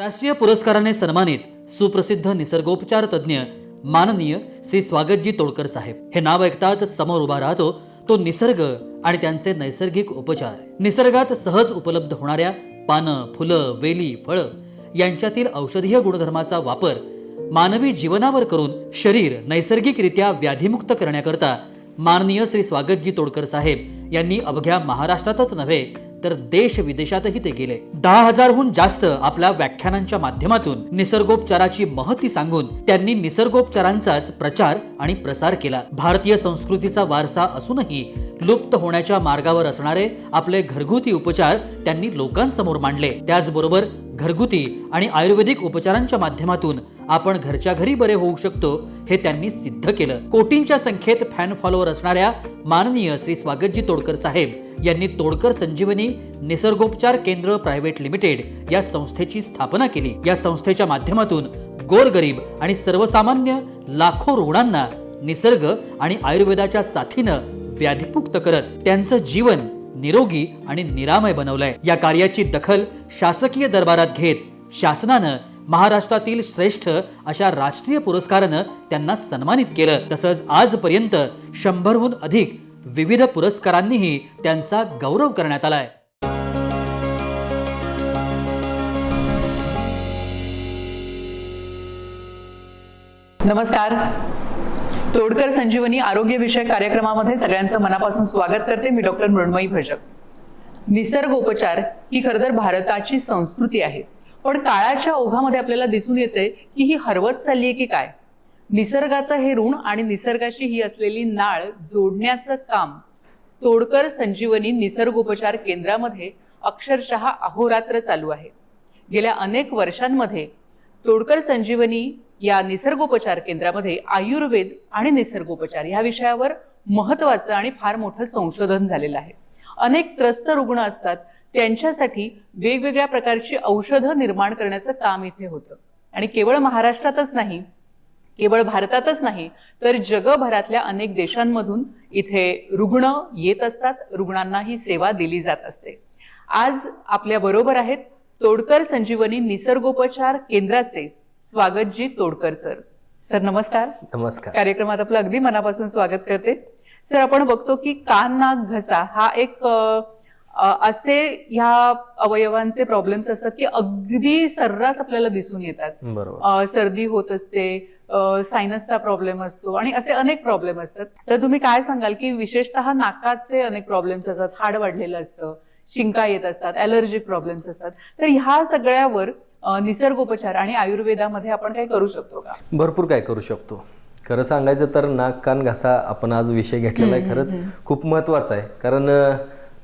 राष्ट्रीय पुरस्काराने सन्मानित सुप्रसिद्ध निसर्गोपचार तज्ज्ञ माननीय श्री स्वागतजी तोडकर साहेब. हे नाव ऐकताच समोर उभा राहतो तो निसर्ग आणि त्यांचे नैसर्गिक उपचार. निसर्गात सहज उपलब्ध होणाऱ्या पानं फुलं वेली फळं यांच्यातील औषधीय गुणधर्माचा वापर मानवी जीवनावर करून शरीर नैसर्गिकरित्या व्याधीमुक्त करण्याकरता माननीय श्री स्वागतजी तोडकर साहेब यांनी अवघ्या महाराष्ट्रातच नव्हे तर देश विदेशातही ते गेले. दहा हजारहून जास्त आपल्या व्याख्यानांच्या माध्यमातून निसर्गोपचाराची महती सांगून त्यांनी निसर्गोपचारांचाच प्रचार आणि प्रसार केला. भारतीय संस्कृतीचा वारसा असूनही लुप्त होण्याच्या मार्गावर असणारे आपले घरगुती उपचार त्यांनी लोकांसमोर मांडले. त्याचबरोबर घरगुती आणि आयुर्वेदिक उपचारांच्या माध्यमातून आपण घरच्या घरी बरे होऊ शकतो हे त्यांनी सिद्ध केलं. कोटींच्या संख्येत फॅन फॉलोअर असणाऱ्या माननीय श्री स्वागतजी तोडकर साहेब यांनी तोडकर संजीवनी निसर्गोपचार केंद्र प्रायव्हेट लिमिटेड या संस्थेची स्थापना केली. या संस्थेच्या माध्यमातून गोरगरीब आणि सर्वसामान्य लाखो रुग्णांना निसर्ग आणि आयुर्वेदाच्या साथीनं व्याधीमुक्त करत त्यांचं जीवन निरोगी आणि निरामय बनवलंय. या कार्याची दखल शासकीय दरबारात घेत शासनानं महाराष्ट्रातील श्रेष्ठ अशा राष्ट्रीय पुरस्कारानं त्यांना सन्मानित केलं. तसंच आजपर्यंत शंभरहून अधिक विविध पुरस्कारांनीही त्यांचा गौरव करण्यात आलाय. नमस्कार. तोडकर संजीवनी आरोग्यविषयक कार्यक्रमामध्ये सगळ्यांचं मनापासून स्वागत करते. मी डॉक्टर मृण्मयी भजक. निसर्गोपचार ही खरं तर भारताची संस्कृती आहे. पण काळाच्या ओघामध्ये आपल्याला दिसून येते की ही हरवत चालली आहे की काय? निसर्गाचं हे ऋण आणि निसर्गाशी ही असलेली नाळ जोडण्याचं काम तोडकर संजीवनी निसर्गोपचार केंद्रामध्ये अक्षरशः अहोरात्र चालू आहे. गेल्या अनेक वर्षांमध्ये तोडकर संजीवनी या निसर्गोपचार केंद्रामध्ये आयुर्वेद आणि निसर्गोपचार या विषयावर महत्वाचं आणि फार मोठं संशोधन झालेलं आहे. अनेक त्रस्त रुग्ण असतात त्यांच्यासाठी वेगवेगळ्या प्रकारची औषधं निर्माण करण्याचं काम इथे होतं. आणि केवळ महाराष्ट्रातच नाही केवळ भारतातच नाही तर जगभरातल्या अनेक देशांमधून इथे रुग्ण येत असतात रुग्णांना ही सेवा दिली जात असते. आज आपल्या बरोबर आहेत तोडकर संजीवनी निसर्गोपचार केंद्राचे स्वागतजी तोडकर सर. सर नमस्कार. नमस्कार. कार्यक्रमात आपलं अगदी मनापासून स्वागत करते. सर आपण बघतो की कान नाक घसा हा एक असे ह्या अवयवांचे प्रॉब्लेम्स असतात की अगदी सर्रास आपल्याला दिसून येतात. सर्दी होत असते सायनसचा प्रॉब्लेम असतो आणि असे अनेक प्रॉब्लेम असतात. तर तुम्ही काय सांगाल की विशेषतः नाकाचे अनेक प्रॉब्लेम्स असतात हाड वाढलेलं असतं शिंका येत असतात अलर्जिक प्रॉब्लेम्स असतात. तर ह्या सगळ्यावर निसर्गोपचार आणि आयुर्वेदामध्ये आपण काय करू शकतो का? भरपूर काय करू शकतो. खरं सांगायचं तर नाक कान घासा आपण आज विषय घेतलेला आहे खरंच खूप महत्त्वाचा आहे. कारण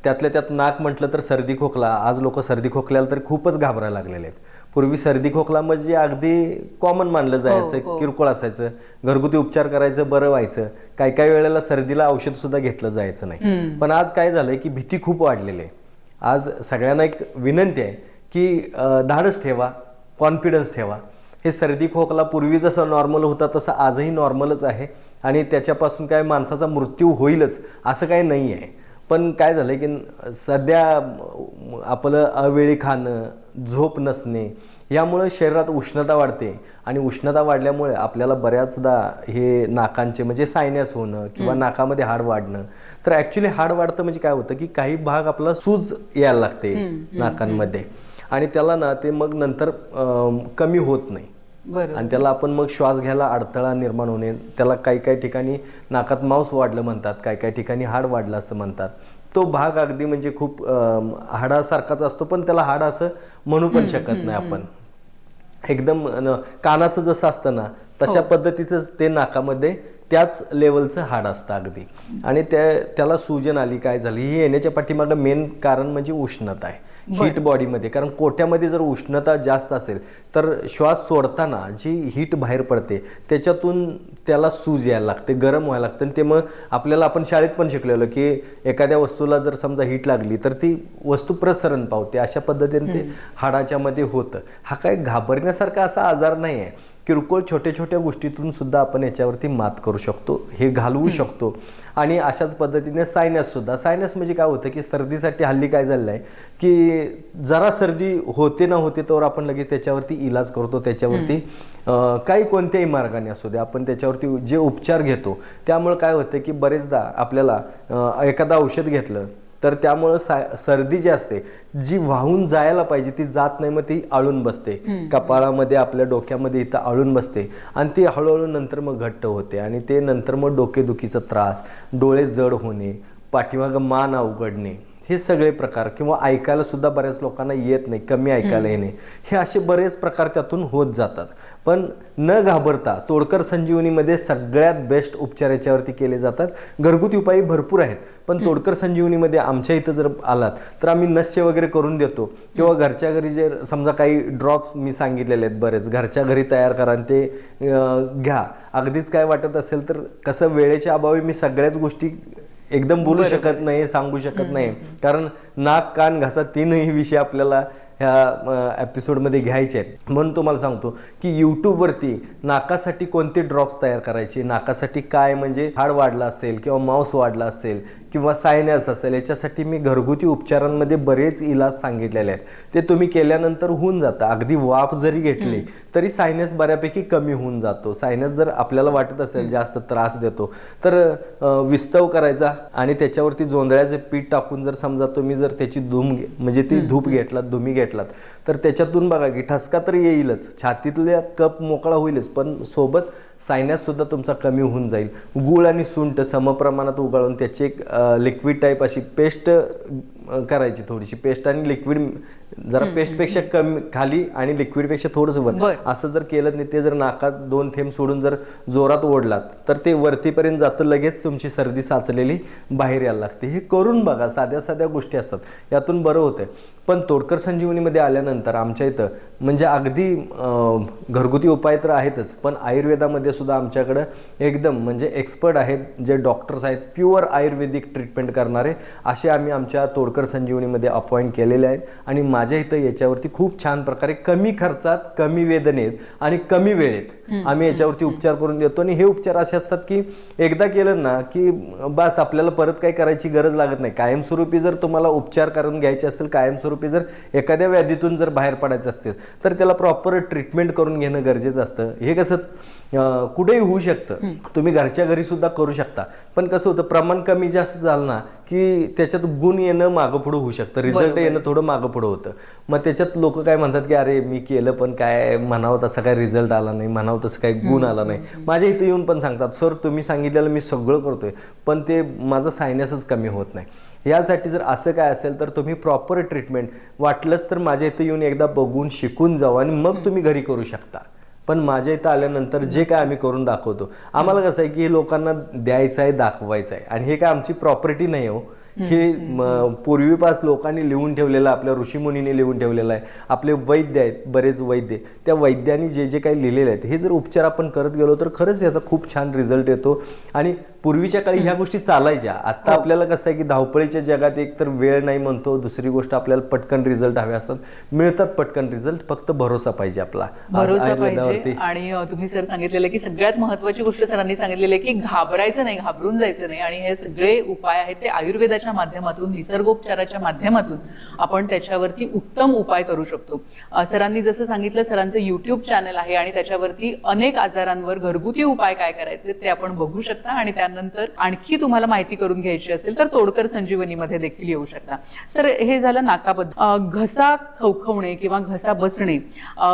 त्यातल्या त्यात नाक म्हटलं तर सर्दी खोकला आज लोक सर्दी खोकल्याला तर खूपच घाबरायला लागलेले आहेत. पूर्वी सर्दी खोकला म्हणजे अगदी कॉमन मानलं जायचं किरकोळ असायचं. घरगुती उपचार करायचं बरं व्हायचं. काही काही वेळेला सर्दीला औषध सुद्धा घेतलं जायचं नाही. पण आज काय झालंय की भीती खूप वाढलेली आहे. आज सगळ्यांना एक विनंती आहे की धाडस ठेवा कॉन्फिडन्स ठेवा. हे सर्दी खोकला पूर्वी जसं नॉर्मल होता तसं आजही नॉर्मलच आहे आणि त्याच्यापासून काय माणसाचा मृत्यू होईलच असं काही नाही आहे पण काय झालं की सध्या आपलं अवेळी खाणं झोप नसणे यामुळे शरीरात उष्णता वाढते. आणि उष्णता वाढल्यामुळे आपल्याला बऱ्याचदा हे नाकांचे म्हणजे सायनस होणं किंवा नाकामध्ये हाड वाढणं. तर ॲक्च्युली हाड वाढतं म्हणजे काय होतं की काही भाग आपला सूज यायला लागते नाकांमध्ये. आणि त्याला ना ते मग नंतर कमी होत नाही. आणि त्याला आपण मग श्वास घ्यायला अडथळा निर्माण होणे त्याला काही काही ठिकाणी नाकात मांस वाढलं म्हणतात काही काही ठिकाणी हाड वाढलं असं म्हणतात. तो भाग अगदी म्हणजे खूप हाडासारखाच असतो पण त्याला हाड असं म्हणू पण शकत नाही आपण. एकदम कानाचं जसं असतं ना तशा पद्धतीचंच ते नाकामध्ये त्याच लेवलचं हाड असतं अगदी. आणि त्या त्याला सूजन आली काय झाली ही येण्याच्या पाठीमागं मेन कारण म्हणजे उष्णता आहे. हीट बॉडीमध्ये कारण कोट्यामध्ये जर उष्णता जास्त असेल तर श्वास सोडताना जी हीट बाहेर पडते त्याच्यातून त्याला सूज यायला लागते गरम व्हायला लागतं. आणि ते मग आपल्याला आपण शाळेत पण शिकलेलो की एखाद्या वस्तूला जर समजा हीट लागली तर ती वस्तू प्रसरण पावते. अशा पद्धतीने ते हाडाच्या मध्ये होतं. हा काय घाबरण्यासारखा असा आजार नाही आहे किरकोळ छोट्या छोट्या गोष्टीतून सुद्धा आपण याच्यावरती मात करू शकतो हे घालवू शकतो. आणि अशाच पद्धतीने सायनस सुद्धा. सायनस म्हणजे काय होतं की सर्दीसाठी हल्ली काय झालेलं आहे की जरा सर्दी होते ना होते तर आपण लगेच त्याच्यावरती इलाज करतो त्याच्यावरती काही कोणत्याही मार्गाने असू दे. आपण त्याच्यावरती जे उपचार घेतो त्यामुळे काय होतं की बरेचदा आपल्याला एखादं औषध घेतलं तर त्यामुळं सा सर्दी जी असते जी वाहून जायला पाहिजे ती जात नाही मग ती आळून बसते. कपाळामध्ये आपल्या डोक्यामध्ये इथं आळून बसते. आणि ती हळूहळू नंतर मग घट्ट होते आणि ते नंतर मग डोकेदुखीचा त्रास डोळे जड होणे पाठीमागं मान अवघडणे हे सगळे प्रकार किंवा ऐकायला सुद्धा बऱ्याच लोकांना येत नाही कमी ऐकायला येणे. हे असे बरेच प्रकार त्यातून होत जातात. पण न घाबरता तोडकर संजीवनीमध्ये सगळ्यात बेस्ट उपचार याच्यावरती केले जातात. घरगुती उपाय भरपूर आहेत पण तोडकर संजीवनीमध्ये आमच्या इथं जर आलात तर आम्ही नस्य वगैरे करून देतो. किंवा घरच्या घरी जे समजा काही ड्रॉप्स मी सांगितलेले आहेत बरेच घरच्या घरी तयार करा आणि ते घ्या. अगदीच काय वाटत असेल तर कसं वेळेच्या अभावी मी सगळ्याच गोष्टी एकदम बोलू शकत नाही सांगू शकत नाही. कारण नाक कान घासा तीनही विषय आपल्याला ह्या एपिसोडमध्ये घ्यायचे आहेत. म्हणून तुम्हाला सांगतो की यूट्यूबवरती नाकासाठी कोणते ड्रॉप्स तयार करायचे? नाकासाठी काय? म्हणजे हाड वाढला असेल किंवा मांस वाढला असेल किंवा सायनस असेल याच्यासाठी मी घरगुती उपचारांमध्ये बरेच इलाज सांगितलेले आहेत. ते तुम्ही केल्यानंतर होऊन जातं. अगदी वाफ जरी घेतली तरी सायनस बऱ्यापैकी कमी होऊन जातो. सायनस जर आपल्याला वाटत असेल जास्त त्रास देतो तर विस्तव करायचा आणि त्याच्यावरती जोंधळ्याचे पीठ टाकून जर समजा तुम्ही जर त्याची धूम म्हणजे ती धूप घेतलात धुमी घेतलात तर त्याच्यातून बघा की ठसका तर येईलच. छातीतल्या कप मोकळा होईलच पण सोबत सायनससुद्धा तुमचा कमी होऊन जाईल. गूळ आणि सुंठ समप्रमाणात उगाळून त्याची एक लिक्विड टाईप अशी पेस्ट करायची थोडीशी पेस्ट आणि लिक्विड जरा पेस्टपेक्षा कमी खाली आणि लिक्विडपेक्षा थोडंसं वर. असं जर केलं नाही ते जर नाकात दोन थेंब सोडून जर जोरात ओढलात तर ते वरतीपर्यंत जातं लगेच तुमची सर्दी साचलेली बाहेर यायला लागते. हे करून बघा साध्या साध्या गोष्टी असतात. यातून बरं होतंय. पण तोडकर संजीवनीमध्ये आल्यानंतर आमच्या इथं म्हणजे अगदी घरगुती उपाय तर आहेतच पण आयुर्वेदामध्ये सुद्धा आमच्याकडं एकदम म्हणजे एक्सपर्ट आहेत जे डॉक्टर्स आहेत प्युअर आयुर्वेदिक ट्रीटमेंट करणारे असे आम्ही आमच्या तोडकर संजीवनीमध्ये अपॉइंट केलेले आहेत. आणि माझ्या माझ्या इथं याच्यावरती खूप छान प्रकारे कमी खर्चात कमी वेदनेत आणि कमी वेळेत आम्ही याच्यावरती उपचार करून देतो. आणि हे उपचार असे असतात की एकदा केलं ना की बस आपल्याला परत काही करायची गरज लागत नाही. कायमस्वरूपी जर तुम्हाला उपचार करून घ्यायचे असतील कायमस्वरूपी जर एखाद्या व्याधीतून जर बाहेर पडायचं असतील तर त्याला प्रॉपर ट्रीटमेंट करून घेणं गरजेचं असतं. हे कसं कुठेही होऊ शकतं. तुम्ही घरच्या घरी सुद्धा करू शकता. पण कसं होतं प्रमाण कमी जास्त झालं ना की त्याच्यात गुण येणं मागं पुढं होऊ शकतं. रिझल्ट येणं थोडं मागं पुढं होतं. मग त्याच्यात लोक काय म्हणतात की अरे मी केलं पण काय म्हणावं तसा काय रिझल्ट आला नाही. म्हणावं तसं काही गुण आला नाही. माझ्या इथे येऊन पण सांगतात सर तुम्ही सांगितलेलं मी सगळं करतोय पण ते माझं सायनसच कमी होत नाही. यासाठी जर असं काय असेल तर तुम्ही प्रॉपर ट्रीटमेंट वाटलंच तर माझ्या इथे येऊन एकदा बघून शिकून जावं आणि मग तुम्ही घरी करू शकता. पण माझ्या इथं आल्यानंतर जे काय आम्ही करून दाखवतो आम्हाला कसं आहे की हे लोकांना द्यायचं आहे दाखवायचं आहे. आणि हे काय आमची प्रॉपर्टी नाही हो. हे पूर्वीपास लोकांनी लिहून ठेवलेलं आपल्या ऋषीमुनीने लिहून ठेवलेलं आहे. आपले वैद्य आहेत बरेच वैद्य. त्या वैद्यांनी जे जे काही लिहिलेले आहेत हे जर उपचार आपण करत गेलो तर खरंच याचा खूप छान रिझल्ट येतो. आणि पूर्वीच्या काळी ह्या गोष्टी चालायच्या. आता आपल्याला कसं आहे की धावपळीच्या जगात एक तर वेळ नाही म्हणतो दुसरी गोष्ट आपल्याला पटकन रिझल्ट हवे असतात. मिळतात पटकन रिझल्ट फक्त भरोसा पाहिजे आपला. भरोसा पाहिजे. आणि तुम्ही सर सांगितलेलं की सगळ्यात महत्वाची गोष्ट सरांनी सांगितलेली आहे की घाबरायचं नाही घाबरून जायचं नाही. आणि हे सगळे उपाय आहेत ते आयुर्वेदाच्या माध्यमातून निसर्गोपचाराच्या माध्यमातून आपण त्याच्यावरती उत्तम उपाय करू शकतो. सरांनी जसं सांगितलं सरांचं युट्यूब चॅनल आहे आणि त्याच्यावरती अनेक आजारांवर घरगुती उपाय काय करायचे ते आपण बघू शकता आणि त्यानंतर आणखी तुम्हाला माहिती करून घ्यायची असेल तर तोडकर संजीवनीमध्ये देखील येऊ शकता. सर हे झालं नाकाबद्दल. घसा खवखवणे किंवा घसा बसणे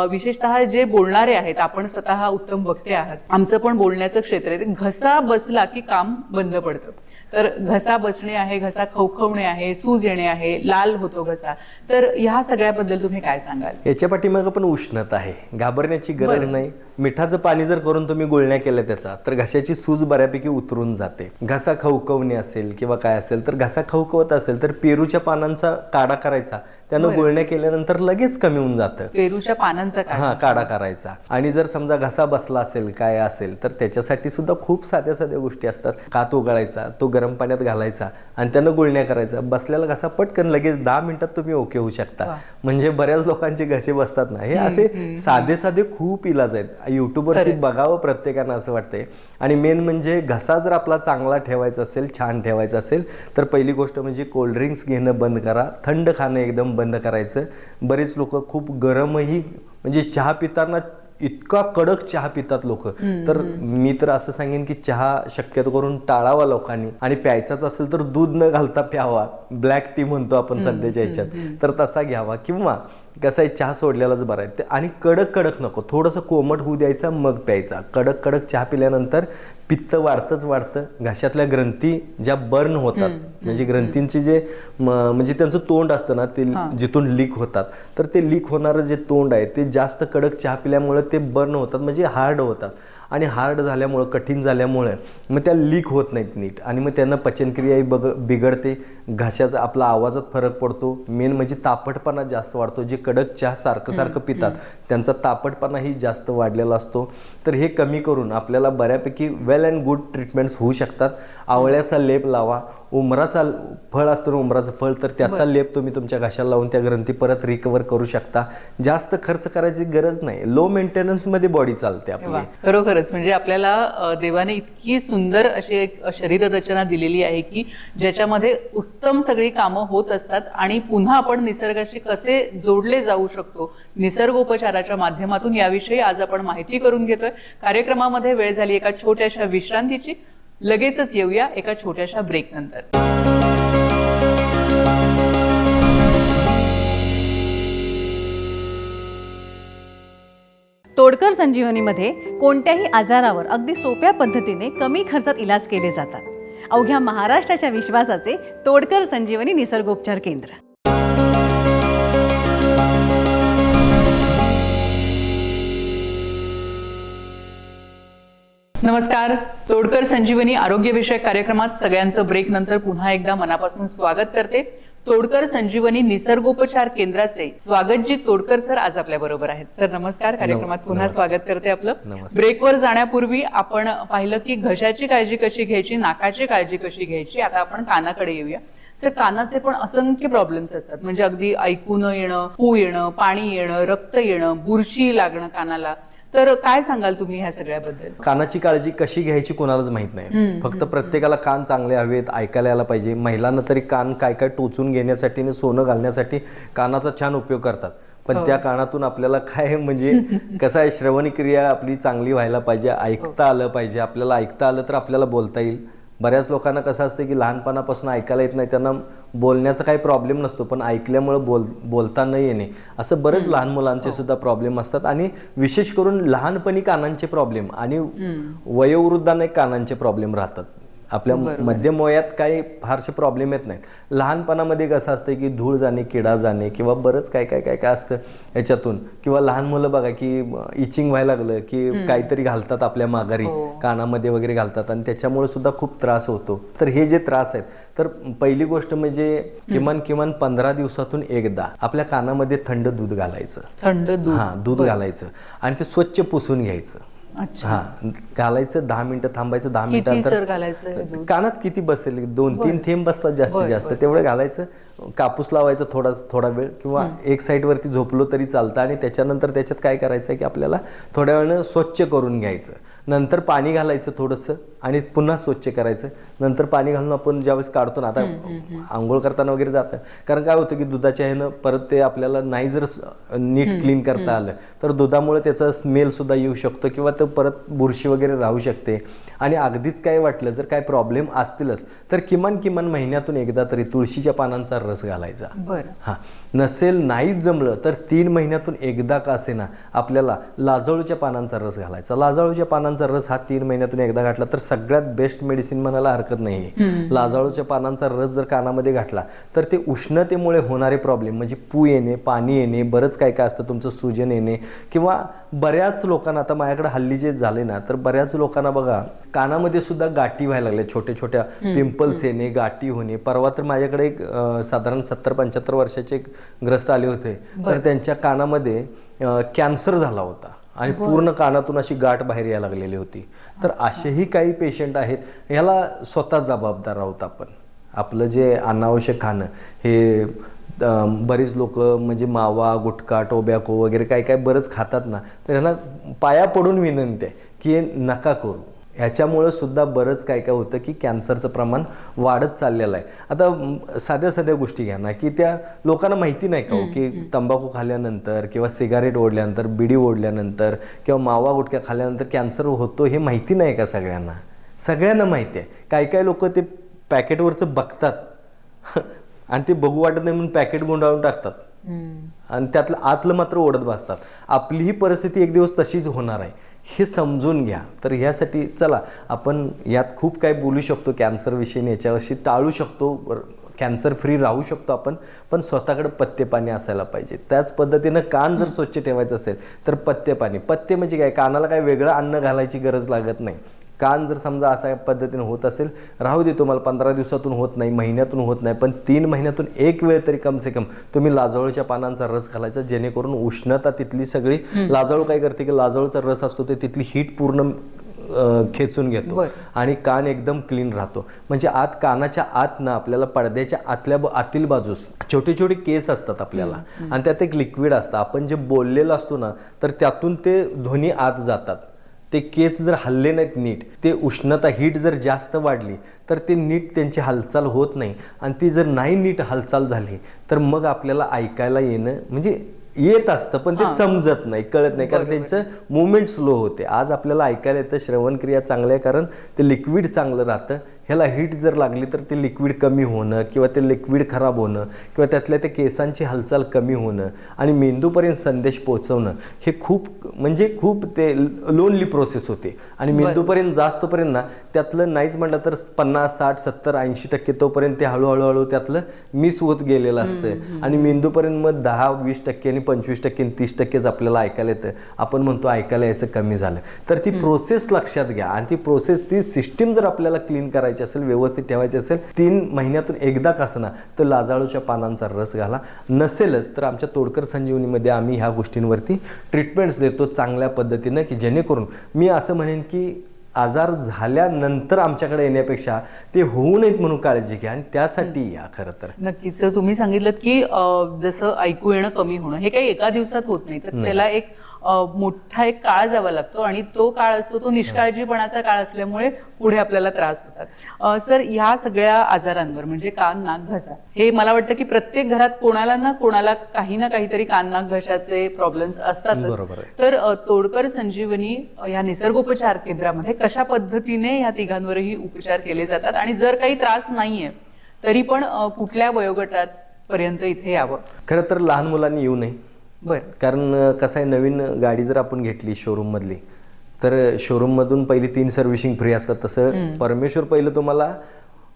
विशेषतः जे बोलणारे आहेत आपण स्वतः उत्तम वक्ते आहात. आमचं पण बोलण्याचं क्षेत्र आहे. घसा बसला की काम बंद पडतं. तर घसा बसणे आहे घसा खवखवणे आहे सूज येणे आहे लाल होतो घसा. तर ह्या सगळ्याबद्दल तुम्ही काय सांगाल? याच्या पाठीमागं पण उष्णता आहे. घाबरण्याची गरज. नाही. मिठाचं पाणी जर करून तुम्ही गुळण्या केल्या त्याचा तर घशाची सूज बऱ्यापैकी उतरून जाते. घसा खवखवणे असेल किंवा काय असेल तर घसा खवखवत असेल तर पेरूच्या पानांचा काढा करायचा. त्यानं. गुळण्या केल्यानंतर लगेच कमी होऊन जातं. पेरूच्या पानांचा हा काढा करायचा. आणि जर समजा घसा बसला असेल काय असेल तर त्याच्यासाठी सुद्धा खूप साध्या साध्या गोष्टी असतात. कात उगाळायचा तो गरम पाण्यात घालायचा आणि त्यानं गुळण्या करायचा. बसलेला घसा पटकन लगेच दहा मिनिटात तुम्ही ओके होऊ शकता. म्हणजे बऱ्याच लोकांचे घसे बसतात ना. हे असे साधे साधे खूप इलाज आहेत. युट्यूबवरती बघावं प्रत्येकानं असं वाटतंय. आणि मेन म्हणजे घसा जर आपला चांगला ठेवायचा असेल छान ठेवायचा असेल तर पहिली गोष्ट म्हणजे कोल्ड्रिंक्स घेणं बंद करा. थंड खाणं एकदम बंद करायचं. बरेच लोक खूप गरमही म्हणजे चहा पिताना इतका कडक चहा पितात लोक. तर मी तर असं सांगेन की चहा शक्यतो करून टाळावा लोकांनी. आणि प्यायचाच असेल तर दूध न घालता प्यावा. ब्लॅक टी म्हणतो आपण सध्याच्या ह्याच्यात. तर तसा घ्यावा. किंवा कसं आहे चहा सोडलेलाच बरा आहे. ते- आणि कडक कडक नको थोडंसं कोमट होऊ द्यायचा मग प्यायचा. कडक कडक चहा पिल्यानंतर पित्त वाढतंच वाढतं. घशातल्या ग्रंथी ज्या बर्न होतात म्हणजे ग्रंथींचे जे म्हणजे त्यांचं तोंड असतं ना ते जिथून लीक होतात. तर ते लीक होणारं जे तोंड आहे ते जास्त कडक चहा पिल्यामुळे ते बर्न होतात म्हणजे हार्ड होतात. आणि हार्ड झाल्यामुळं कठीण झाल्यामुळे मग त्या लीक होत नाहीत नीट. आणि मग त्यांना पचनक्रियाही बघ बिघडते. घशाचा आपला आवाजात फरक पडतो. मेन म्हणजे तापटपणा जास्त वाढतो. जे कडक चहा सारखं सारखं पितात त्यांचा तापटपणाही जास्त वाढलेला असतो. तर हे कमी करून आपल्याला बऱ्यापैकी वेल अँड गुड ट्रीटमेंट्स होऊ शकतात. आवळ्याचा लेप लावा. उमराचा फळ असतो ना उमराचं फळ तर त्याचा लेप तुम्ही तुमच्या घशाला लावून त्या ग्रंथी परत रिकवर करू शकता. जास्त खर्च करायची गरज नाही. लो मेंटेनन्समध्ये बॉडी चालते आपली. वा, खरोखरच म्हणजे आपल्याला देवाने इतकी सुंदर अशी एक शरीर रचना दिलेली आहे की ज्याच्यामध्ये उत्तम सगळी कामं होत असतात आणि पुन्हा आपण निसर्गाशी कसे जोडले जाऊ शकतो? निसर्गोपचाराच्या माध्यमातून याविषयी आज आपण माहिती करून घेतोय. कार्यक्रमामध्ये वेळ झाली एका छोट्याशा विश्रांतीची. लगेचच येऊया एका छोट्याशा ब्रेक नंतर. तोडकर संजीवनीमध्ये कोणत्याही आजारावर अगदी सोप्या पद्धतीने कमी खर्चात इलाज केले जातात. अवघ्या महाराष्ट्राच्या विश्वासाचे तोडकर संजीवनी निसर्गोपचार केंद्र. नमस्कार. तोडकर संजीवनी आरोग्यविषयक कार्यक्रमात सगळ्यांचं ब्रेक नंतर पुन्हा एकदा मनापासून स्वागत करते. तोडकर संजीवनी निसर्गोपचार केंद्राचे स्वागतजी तोडकर सर आज आपल्या बरोबर आहेत. सर नमस्कार. कार्यक्रमात पुन्हा स्वागत करते आपलं. ब्रेकवर जाण्यापूर्वी आपण पाहिलं की घशाची काळजी कशी घ्यायची नाकाची काळजी कशी घ्यायची आता आपण कानाकडे येऊया. सर कानाचे पण असंख्य प्रॉब्लेम्स असतात. म्हणजे अगदी ऐकू न येणं पू येणं पाणी येणं रक्त येणं बुरशी लागणं कानाला. तर काय सांगाल तुम्ही ह्या सगळ्याबद्दल? कानाची काळजी कशी घ्यायची कोणालाच माहीत नाही. फक्त प्रत्येकाला कान चांगले हवेत ऐकायला यायला पाहिजे. महिलांना तरी कान काय काय टोचून घेण्यासाठी आणि सोनं घालण्यासाठी कानाचा छान उपयोग करतात. पण त्या कानातून आपल्याला काय म्हणजे कसं आहे श्रवणी क्रिया आपली चांगली व्हायला पाहिजे ऐकता आलं पाहिजे. आपल्याला ऐकता आलं तर आपल्याला बोलता येईल. बऱ्याच लोकांना कसं असतं की लहानपणापासून ऐकायला येत नाही त्यांना बोलण्याचा काही प्रॉब्लेम नसतो पण ऐकल्यामुळे बोल बोलता न येणे. असं बरेच लहान मुलांचे सुद्धा प्रॉब्लेम असतात आणि विशेष करून लहानपणी कानांचे प्रॉब्लेम आणि वयोवृद्धांना कानांचे प्रॉब्लेम राहतात. आपल्या मध्यम वयात काही फारसे प्रॉब्लेम येत नाहीत. लहानपणामध्ये कसं असतं की धूळ जाणे किडा जाणे किंवा बरंच काय काय काय काय असतं याच्यातून. किंवा लहान मुलं बघा की इचिंग व्हायला लागलं की काहीतरी घालतात आपल्या माघारी. कानामध्ये वगैरे घालतात आणि त्याच्यामुळे सुद्धा खूप त्रास होतो. तर हे जे त्रास आहेत तर पहिली गोष्ट म्हणजे किमान किमान पंधरा दिवसातून एकदा आपल्या कानामध्ये थंड दूध घालायचं. थंड दूध. हा दूध घालायचं. आणि ते स्वच्छ पुसून घ्यायचं. अच्छा. हा घालायचं दहा मिनिटं थांबायचं दहा मिनिटांतर दूध? कानात किती बसेल? दोन तीन थेंब बसतात जास्तीत जास्त. तेवढं घालायचं. कापूस लावायचं थोडा थोडा वेळ किंवा एक साईड वरती झोपलो तरी चालतं आणि त्याच्यानंतर त्याच्यात काय करायचं की आपल्याला थोड्या वेळानं स्वच्छ करून घ्यायचं. नंतर पाणी घालायचं थोडंसं आणि पुन्हा स्वच्छ करायचं. नंतर पाणी घालून आपण ज्यावेळेस काढतो ना आता आंघोळ करताना वगैरे जातं. कारण काय होतं की दुधाच्या ह्यानं परत ते आपल्याला नाही जर नीट क्लीन करता आलं तर दुधामुळे त्याचा स्मेल सुद्धा येऊ शकतो किंवा तो परत बुरशी वगैरे राहू शकते. आणि अगदीच काय वाटलं जर काय प्रॉब्लेम असतीलच तर किमान किमान महिन्यातून एकदा तरी तुळशीच्या पानांचा रस घालायचा. बरं. हा. नसेल नाहीच जमलं तर तीन महिन्यातून एकदा का असेना आपल्याला लाजाळूच्या पानांचा रस घालायचा. लाजाळूच्या पानांचा रस हा तीन महिन्यातून एकदा घातला तर सगळ्यात बेस्ट मेडिसिन म्हणायला हरकत नाही लाजाळूच्या पानांचा रस जर कानामध्ये घातला तर ते उष्णतेमुळे होणारे प्रॉब्लेम म्हणजे पू येणे पाणी येणे बरंच काय काय असतं तुमचं सुजन येणे किंवा बऱ्याच लोकांना आता माझ्याकडे हल्ली जे झाले ना तर बऱ्याच लोकांना बघा कानामध्ये सुद्धा गाठी व्हायला लागल्या छोट्या छोट्या पिंपल्स येणे गाठी होणे. परवा तर माझ्याकडे एक साधारण सत्तर पंच्याहत्तर वर्षाचे एक ग्रस्त आले होते. तर त्यांच्या कानामध्ये कॅन्सर झाला होता. आणि पूर्ण कानातून अशी गाठ बाहेर यायला लागलेली होती. तर असेही काही पेशंट आहेत ह्याला स्वतः जबाबदार आहोत आपण. आपलं जे अनावश्यक खाणं हे बरीच लोक म्हणजे मावा गुटखा टोबॅको वगैरे काय काय बरंच खातात ना. तर ह्यांना पाया पडून विनंती आहे की नका करू. ह्याच्यामुळं सुद्धा बरंच काय काय होतं की कॅन्सरचं प्रमाण वाढत चाललेलं आहे. आता साध्या साध्या गोष्टी घ्या ना की त्या लोकांना माहिती नाही का हो की तंबाखू खाल्ल्यानंतर किंवा सिगारेट ओढल्यानंतर बिडी ओढल्यानंतर किंवा मावा गुटख्या खाल्ल्यानंतर कॅन्सर होतो हे माहिती नाही का सगळ्यांना? सगळ्यांना माहिती आहे. काय काय लोक ते पॅकेटवरचं बघतात. आणि ते बघू वाटत नाही म्हणून पॅकेट गुंडाळून टाकतात. आणि त्यातलं आतलं मात्र ओढत बसतात. आपलीही परिस्थिती एक दिवस तशीच होणार आहे. हे समजून घ्या. तर ह्यासाठी चला आपण यात खूप काही बोलू शकतो कॅन्सरविषयी याच्याविषयी टाळू शकतो. कॅन्सर फ्री राहू शकतो आपण पण स्वतःकडे पत्ते पाणी असायला पाहिजे. त्याच पद्धतीनं कान जर स्वच्छ ठेवायचं असेल तर पत्ते पाणी. पत्ते म्हणजे काय? कानाला काय वेगळं अन्न घालायची गरज लागत नाही. कान जर समजा अशा पद्धतीने होत असेल राहू दे तुम्हाला पंधरा दिवसातून होत नाही महिन्यातून होत नाही पण तीन महिन्यातून एक वेळ तरी कम से कम तुम्ही लाजाळूच्या पानांचा रस घालायचा जेणेकरून उष्णता तिथली सगळी लाजाळू काय करते की लाजाळूचा रस असतो ते तिथली हीट पूर्ण खेचून घेतो. आणि कान एकदम क्लीन राहतो. म्हणजे आत कानाच्या आत ना आपल्याला पडद्याच्या आतल्या आतील बाजूस छोटे छोटे केस असतात आपल्याला आणि त्यात एक लिक्विड असतं. आपण जे बोललेलं असतो ना तर त्यातून ते ध्वनी आत जातात. ते केस जर हल्ले नाहीत नीट ते उष्णता हीट जर जास्त वाढली तर ते नीट त्यांची हालचाल होत नाही. आणि ती जर नाही नीट हालचाल झाली तर मग आपल्याला ऐकायला येणं म्हणजे येत असतं पण ते समजत नाही कळत नाही. कारण त्यांचं मुवमेंट स्लो होते. आज आपल्याला ऐकायला येतं श्रवणक्रिया चांगली आहे कारण ते लिक्विड चांगलं राहतं. ह्याला हीट जर लागली तर ते लिक्विड कमी होणं किंवा ते लिक्विड खराब होणं किंवा त्यातल्या त्या केसांची हालचाल कमी होणं आणि मेंदूपर्यंत संदेश पोहोचवणं हे खूप म्हणजे खूप ते लोनली प्रोसेस होते. आणि मेंदूपर्यंत जास्तपर्यंत ना त्यातलं नाहीच म्हटलं तर पन्नास साठ सत्तर ऐंशी टक्के तोपर्यंत ते हळूहळू हळू त्यातलं मिस होत गेलेलं असतं. आणि मेंदूपर्यंत मग दहा वीस टक्के आणि पंचवीस टक्के आणि तीस टक्केच आपल्याला ऐकायला येतं आपण म्हणतो ऐकायला यायचं कमी झालं. तर ती प्रोसेस लक्षात घ्या. आणि ती प्रोसेस ती सिस्टीम जर आपल्याला क्लीन करायची असेल व्यवस्थित ठेवायची असेल तीन महिन्यातून एकदा का ना तो लाजाळूच्या पानांचा रस घाला. नसेलच तर आमच्या तोडकर संजीवनीमध्ये आम्ही ह्या गोष्टींवरती ट्रीटमेंट्स देतो चांगल्या पद्धतीनं की जेणेकरून मी असं म्हणेन की आजार झाल्यानंतर आमच्याकडे येण्यापेक्षा ते होऊ नयेत म्हणून काळजी घ्या आणि त्यासाठी या खरं तर. नक्कीच. तर तुम्ही सांगितलं की जसं ऐकू येणं कमी होणं हे काही एका दिवसात होत नाही. तर त्याला एक मोठा एक काळ जावा लागतो आणि तो काळ असतो तो निष्काळजीपणाचा काळ असल्यामुळे पुढे आपल्याला त्रास होतात. सर ह्या सगळ्या आजारांवर म्हणजे कान नाक घसा हे मला वाटतं की प्रत्येक घरात कोणाला ना कोणाला काही ना काहीतरी कान नाक घशाचे प्रॉब्लेम्स असतातच. आहे. तर तोडकर संजीवनी या निसर्गोपचार केंद्रामध्ये कशा पद्धतीने या तिघांवरही उपचार केले जातात आणि जर काही त्रास नाहीये तरी पण कुठल्या वयोगटात पर्यंत इथे यावं? खरं तर लहान मुलांनी येऊ नये. बर. कारण कसं आहे नवीन गाडी जर आपण घेतली शोरूममधली तर शोरूममधून पहिली तीन सर्व्हिसिंग फ्री असतात. तसं परमेश्वर पहिलं तुम्हाला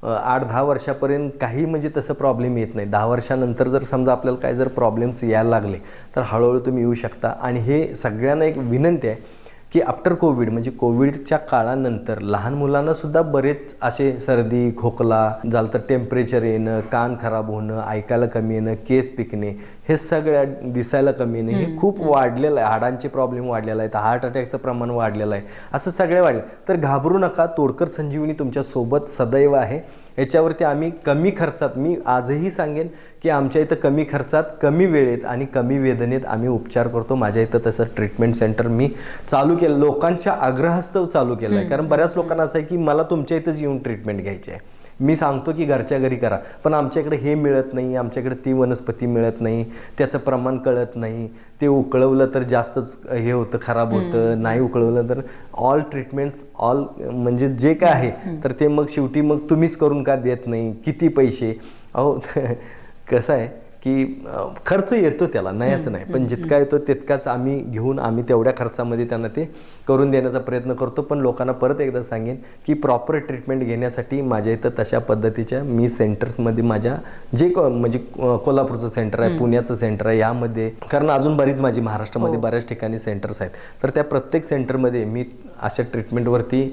आठ दहा वर्षापर्यंत काही म्हणजे तसं प्रॉब्लेम येत नाही. दहा वर्षानंतर जर समजा आपल्याला काय जर प्रॉब्लेम्स यायला लागले तर हळूहळू तुम्ही येऊ शकता. आणि हे सगळ्यांना एक विनंती आहे की आफ्टर कोविड म्हणजे कोविडच्या काळानंतर लहान मुलांना सुद्धा बरेच असे सर्दी खोकला झालं तर टेम्परेचर येणं कान खराब होणं ऐकायला कमी येणं केस पिकणे हे सगळ्या दिसायला कमी येणे हे खूप वाढलेलं आहे. हाडांचे प्रॉब्लेम वाढलेला आहे हार्ट अटॅकचं प्रमाण वाढलेलं आहे. असं सगळे वाढले. तर घाबरू नका. तोडकर संजीवनी तुमच्यासोबत सदैव आहे. याच्यावरती आम्ही कमी खर्चात मी आजही सांगेन की आमच्या इथं कमी खर्चात कमी वेळेत आणि कमी वेदनेत आम्ही उपचार करतो. माझ्या इथं तसं ट्रीटमेंट सेंटर मी चालू केलं. लोकांच्या आग्रहास्तव चालू केलं आहे कारण बऱ्याच लोकांना असं आहे की मला तुमच्या इथंच येऊन ट्रीटमेंट घ्यायची आहे. मी सांगतो की घरच्या घरी करा. पण आमच्याकडे हे मिळत नाही आमच्याकडे ती वनस्पती मिळत नाही त्याचं प्रमाण कळत नाही. ते उकळवलं तर जास्तच हे होतं खराब होतं नाही उकळवलं तर ऑल ट्रीटमेंट्स ऑल म्हणजे जे काय आहे तर ते मग शेवटी मग तुम्हीच करून का देत नाही? किती पैसे? अहो कसं आहे की खर्च येतो त्याला नाही असं नाही. पण जितका येतो तितकाच आम्ही घेऊन आम्ही तेवढ्या खर्चामध्ये त्यांना ते करून देण्याचा प्रयत्न करतो पण लोकांना परत एकदा सांगेन की प्रॉपर ट्रीटमेंट घेण्यासाठी माझ्या इथं तशा पद्धतीच्या मी सेंटर्समध्ये माझ्या जे को- म्हणजे कोल्हापूरचं सेंटर आहे पुण्याचं सेंटर आहे यामध्ये कारण अजून बरीच माझी महाराष्ट्रामध्ये बऱ्याच ठिकाणी सेंटर्स आहेत. तर त्या प्रत्येक सेंटरमध्ये मी अशा ट्रीटमेंटवरती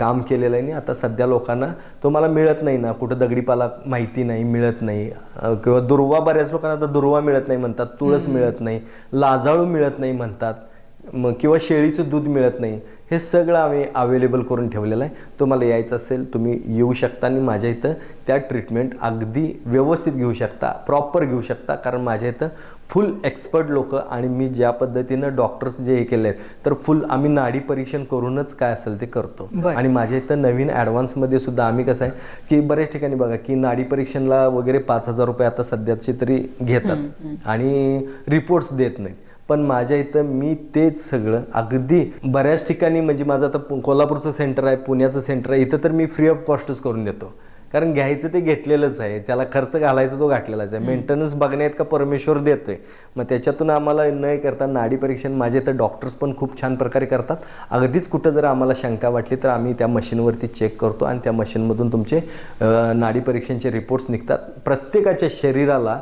काम केलेलं आहे आणि आता सध्या लोकांना तो मला मिळत नाही ना. कुठं दगडीपाला माहिती नाही मिळत नाही. किंवा दुर्वा बऱ्याच लोकांना आता दुर्वा मिळत नाही म्हणतात तुळस मिळत नाही लाजाळू मिळत नाही म्हणतात. मग किंवा शेळीचं दूध मिळत नाही हे सगळं आम्ही अवेलेबल करून ठेवलेलं आहे. तुम्हाला यायचं असेल तुम्ही येऊ शकता आणि माझ्या इथं त्या ट्रीटमेंट अगदी व्यवस्थित घेऊ शकता प्रॉपर घेऊ शकता. कारण माझ्या इथं फुल एक्सपर्ट लोक आणि मी ज्या पद्धतीनं डॉक्टर्स जे हे केले आहेत तर फुल आम्ही नाडी परीक्षण करूनच काय असेल ते करतो. आणि माझ्या इथं नवीन ॲडव्हान्समध्ये सुद्धा आम्ही कसं आहे की बऱ्याच ठिकाणी बघा की नाडी परीक्षणला वगैरे पाच हजार रुपये आता सध्याचे तरी घेतात. आणि रिपोर्ट्स देत नाहीत. पण माझ्या इथं मी तेच सगळं अगदी बऱ्याच ठिकाणी म्हणजे माझं आता कोल्हापूरचं सेंटर आहे पुण्याचं सेंटर आहे इथं तर मी फ्री ऑफ कॉस्टच करून देतो. कारण घ्यायचं ते घेतलेलंच आहे. त्याला खर्च घालायचा तो घातलेलाच आहे. मेंटेनन्स बघण्यात का परमेश्वर देतोय? मग त्याच्यातून आम्हाला न करता नाडी परीक्षण माझे तर डॉक्टर्स पण खूप छान प्रकारे करतात. अगदीच कुठं जर आम्हाला शंका वाटली तर आम्ही त्या मशीनवरती चेक करतो आणि त्या मशीनमधून तुमचे नाडी परीक्षणचे रिपोर्ट्स निघतात. प्रत्येकाच्या शरीराला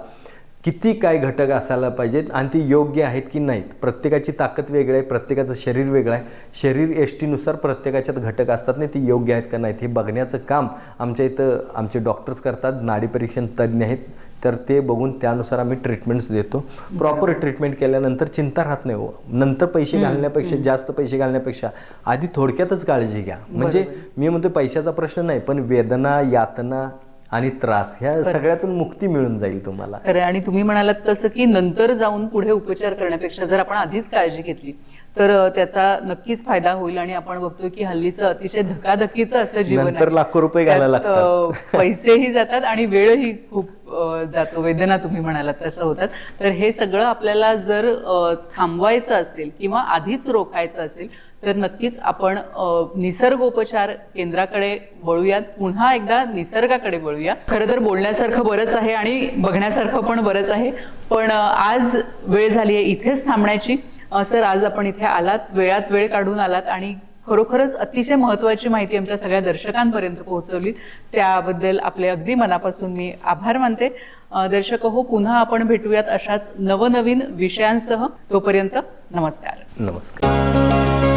किती काय घटक असायला पाहिजेत आणि ती योग्य आहेत की नाहीत. प्रत्येकाची ताकद वेगळी आहे प्रत्येकाचं शरीर वेगळं आहे. शरीर एष्टीनुसार प्रत्येकाच्यात घटक असतात नाही ती योग्य आहेत का नाहीत हे बघण्याचं काम आमच्या इथं आमचे डॉक्टर्स करतात नाडी परीक्षण तज्ज्ञ आहेत. तर ते बघून त्यानुसार आम्ही ट्रीटमेंट्स देतो. प्रॉपर ट्रीटमेंट केल्यानंतर चिंता राहत नाही हो. नंतर पैसे घालण्यापेक्षा जास्त पैसे घालण्यापेक्षा आधी थोडक्यातच काळजी घ्या. म्हणजे मी म्हणतो पैशाचा प्रश्न नाही पण वेदना यातना आणि त्रास ह्या सगळ्यातून मुक्ती मिळून जाईल तुम्हाला आहे. आणि तुम्ही म्हणालात तसं की नंतर जाऊन पुढे उपचार करण्यापेक्षा जर आपण आधीच काळजी घेतली तर त्याचा नक्कीच फायदा होईल आणि आपण बघतोय की हल्लीचं अतिशय धकाधकीचं असं जीवन नंतर आहे. लाखो रुपये घालायला अ, पैसेही जातात आणि वेळही खूप जातो वेदना तुम्ही म्हणालात तसं होतात तर हे सगळं आपल्याला जर थांबवायचं असेल किंवा आधीच रोखायचं असेल तर नक्कीच आपण निसर्गोपचार केंद्राकडे वळूयात. पुन्हा एकदा निसर्गाकडे वळूया. खरं तर बोलण्यासारखं बरंच आहे आणि बघण्यासारखं पण बरंच आहे. पण आज वेळ झाली आहे इथेच थांबण्याची. सर आज आपण इथे आलात वेळात वेळ काढून आलात आणि खरोखरच अतिशय महत्वाची माहिती आमच्या सगळ्या दर्शकांपर्यंत पोहोचवली. त्याबद्दल आपले अगदी मनापासून मी आभार मानते. दर्शक हो पुन्हा आपण भेटूयात अशाच नवनवीन विषयांसह. तोपर्यंत नमस्कार. नमस्कार.